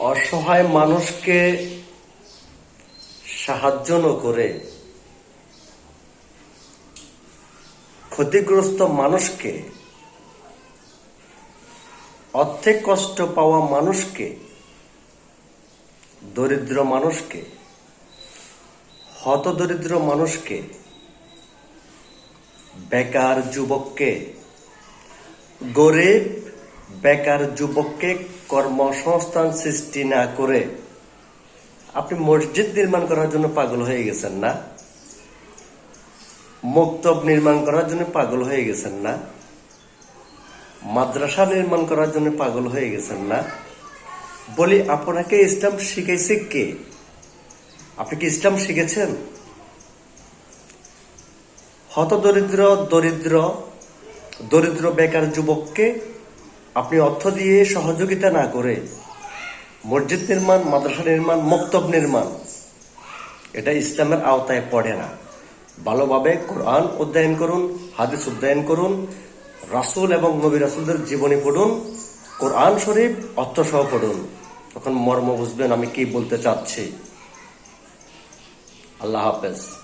অসহায় মানুষকে সাহায্য করে ক্ষতিগ্রস্ত মানুষকে, অর্ধেক কষ্ট পাওয়া মানুষকে, দরিদ্র মানুষকে, হতদরিদ্র মানুষকে, বেকার যুবককে, গরিব বেকার যুবককে কর্মসংস্থান সৃষ্টি না করে আপনি মসজিদ নির্মাণ করার জন্য পাগল হয়ে গেছেন না? মক্তব নির্মাণ করার জন্য পাগল হয়ে গেছেন না? মাদ্রাসা নির্মাণ করার জন্য পাগল হয়ে গেছেন না? বলি, আপনাকে ইসলাম শিখাইছে কে? আপনি কি ইসলাম শিখেছেন? হতদরিদ্র, দরিদ্র দরিদ্র বেকার যুবককে আপনি অর্থ দিয়ে সহযোগিতা না করে মসজিদ নির্মাণ, মাদ্রাসা নির্মাণ, মক্তব নির্মাণ, এটা ইসলামের আওতায় পড়ে না। ভালোভাবে কোরআন অধ্যয়ন করুন, হাদিস অধ্যয়ন করুন, রাসূল এবং নবী রাসূলদের জীবনী পড়ুন, কোরআন শরীফ, অর্থসহ পড়ুন। তখন মর্ম বুঝবেন আমি কি বলতে চাচ্ছি। আল্লাহ হাফেজ।